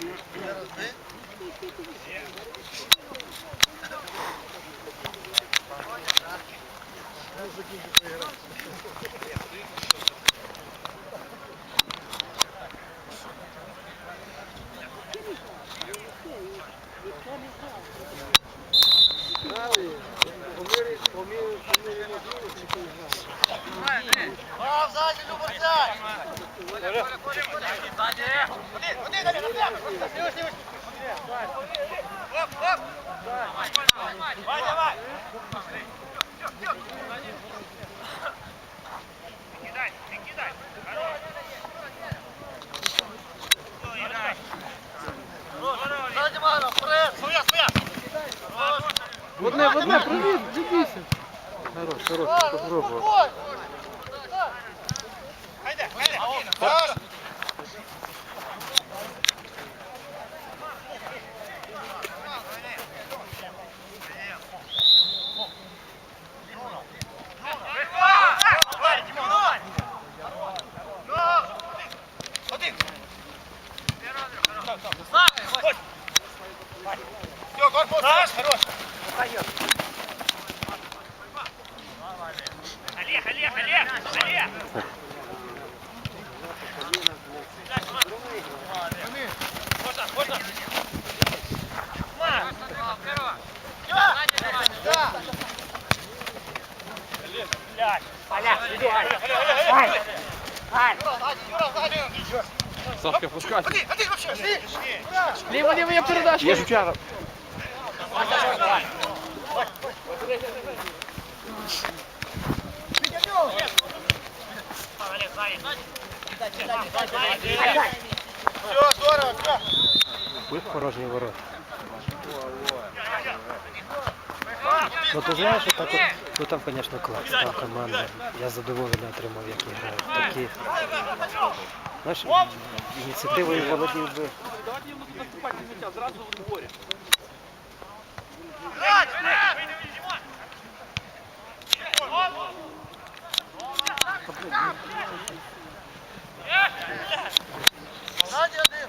В одне, в одне, одне, привіт, дідіся. Хорош, хорош, попробував. Олег, Олег, Олег, Олег! Сашка, пускай. Ходи, ходи вообще, шли! Ліво, ліво, я передачу. Є жучара. Олег, сзади! Все, здорово, все. Будь порожній ворот. Ну ти знаєш, так от, ну там, звісно, клас, та команда. Я задоволений отримав, як і грають. Такі, знаєш, ініціативою володів би. Сзади один.